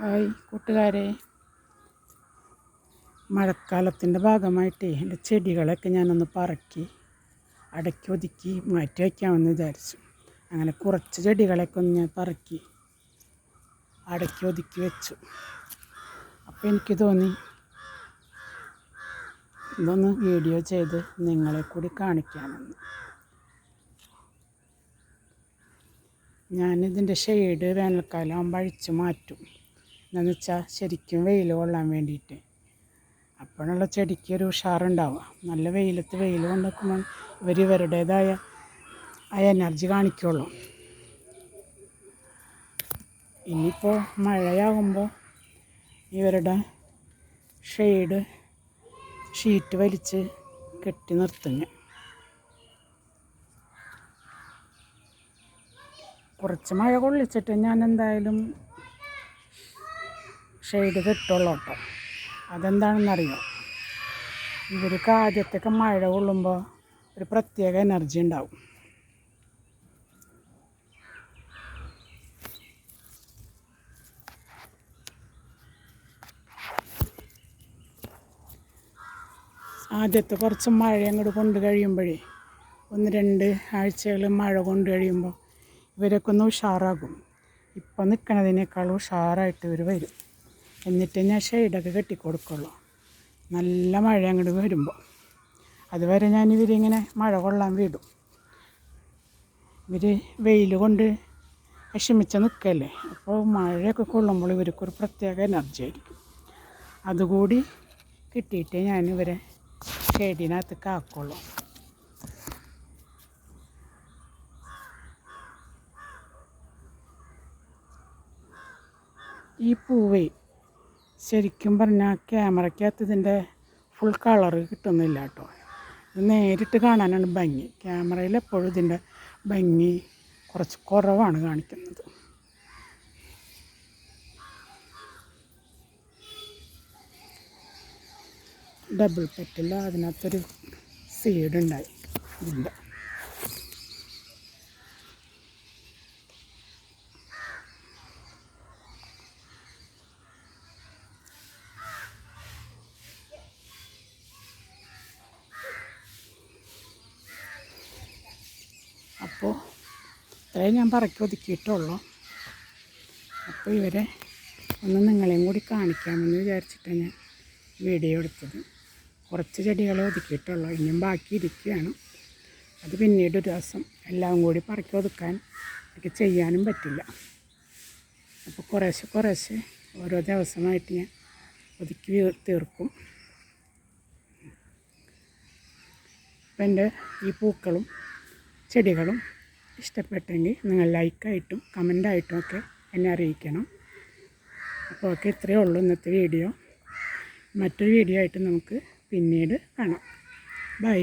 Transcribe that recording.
Hi കൂട്ടുകാരെ. മഴക്കാലത്തിന്റെ ഭാഗമായിട്ട് എന്റെ ചെടികളൊക്കെ ഞാനൊന്ന് പറക്കി അടക്കി ഒതുക്കി മാറ്റി വയ്ക്കാമെന്ന് വിചാരിച്ചു. അങ്ങനെ കുറച്ച് ചെടികളൊക്കെ ഒന്ന് ഞാൻ പറക്കി അടക്കി ഒതുക്കി വെച്ചു. അപ്പോൾ എനിക്ക് തോന്നി ഇതൊന്ന് വീഡിയോ ചെയ്ത് നിങ്ങളെ കൂടി കാണിക്കാമെന്ന്. ഞാനിതിന്റെ ഷെയ്ഡ് വേനൽക്കാലം അഴിച്ചു മാറ്റും. എന്നു വെച്ചാൽ ശരിക്കും വെയിൽ കൊള്ളാൻ വേണ്ടിയിട്ട്. അപ്പോഴുള്ള ചെടിക്ക് ഒരു ഉഷാറുണ്ടാവുക. നല്ല വെയിലത്ത് വെയിൽ കൊണ്ടുവെക്കുമ്പോൾ ഇവർ ഇവരുടേതായ ആ എനർജി കാണിക്കുള്ളൂ. ഇനിയിപ്പോൾ മഴയാകുമ്പോൾ ഇവരുടെ ഷെയ്ഡ് ഷീറ്റ് വലിച്ച് കെട്ടി നിർത്തുന്നു. കുറച്ച് മഴ കൊള്ളിച്ചിട്ട് ഞാൻ എന്തായാലും ഷെയ്ഡ് കിട്ടുള്ളൂ കേട്ടോ. അതെന്താണെന്നറിയോ? ഇവർക്ക് ആദ്യത്തൊക്കെ മഴ കൊള്ളുമ്പോൾ ഒരു പ്രത്യേക എനർജി ഉണ്ടാവും. ആദ്യത്തെ കുറച്ച് മഴ അങ്ങോട്ട് കൊണ്ട് കഴിയുമ്പോഴേ ഒന്ന് രണ്ട് ആഴ്ചകൾ മഴ കൊണ്ട് കഴിയുമ്പോൾ ഇവരൊക്കെ ഒന്ന് ഉഷാറാകും. ഇപ്പം നിൽക്കുന്നതിനേക്കാൾ ഉഷാറായിട്ട് ഇവർ വരും. എന്നിട്ട് ഞാൻ ഷെയ്ഡൊക്കെ കെട്ടിക്കൊടുക്കുള്ളൂ. നല്ല മഴ അങ്ങോട്ട് വരുമ്പോൾ അതുവരെ ഞാൻ ഇവരിങ്ങനെ മഴ കൊള്ളാൻ വിടും. ഇവർ വെയിൽ കൊണ്ട് വിഷമിച്ച് നിൽക്കല്ലേ അപ്പോൾ മഴയൊക്കെ കൊള്ളുമ്പോൾ ഇവർക്കൊരു പ്രത്യേക എനർജി ആയിരിക്കും. അതുകൂടി കിട്ടിയിട്ടേ ഞാൻ ഇവരെ ഷെയ്ഡിനകത്ത് കാക്കുള്ളൂ. ഈ പൂവേ ശരിക്കും പറഞ്ഞാൽ ക്യാമറയ്ക്കകത്ത് ഇതിന്റെ ഫുൾ കളർ കിട്ടുന്നില്ല കേട്ടോ ഇത് നേരിട്ട് കാണാനാണ് ഭംഗി. ക്യാമറയിൽ എപ്പോഴും ഇതിന്റെ ഭംഗി കുറച്ച് കുറവാണ് കാണിക്കുന്നത്. ഡബിൾ പെറ്റില്ല അതിനകത്തൊരു സീഡ് ഉണ്ടായി. ഇതിന്റെ. അപ്പോൾ ഇത്രയും ഞാൻ പറക്കി ഒതുക്കിയിട്ടുള്ളൂ. അപ്പോൾ ഇവരെ ഒന്ന് നിങ്ങളെയും കൂടി കാണിക്കാമെന്ന് വിചാരിച്ചിട്ടാണ് ഞാൻ വീഡിയോ എടുത്തത്. കുറച്ച് ചെടികളെ ഒതുക്കിയിട്ടുള്ളൂ. ഇനിയും ബാക്കി ഇരിക്കുകയാണ്. അത് പിന്നീട് ഒരു ദിവസം എല്ലാം കൂടി പറക്കി ഒതുക്കാൻ എനിക്ക് ചെയ്യാനും പറ്റില്ല. അപ്പോൾ കുറേശ്ശെ കുറേശ്ശെ ഓരോ ദിവസമായിട്ട് ഞാൻ ഒതുക്കി തീർക്കും. അപ്പം എന്റെ ഈ പൂക്കളും ചെടികളും ഇഷ്ടപ്പെട്ടെങ്കിൽ നിങ്ങൾ ലൈക്കായിട്ടും കമന്റായിട്ടും ഒക്കെ എന്നെ അറിയിക്കണം. അപ്പോൾ ഒക്കെ ഇത്രയേ ഉള്ളൂ ഇന്നത്തെ വീഡിയോ. മറ്റൊരു വീഡിയോ ആയിട്ട് നമുക്ക് പിന്നീട് കാണാം. ബൈ.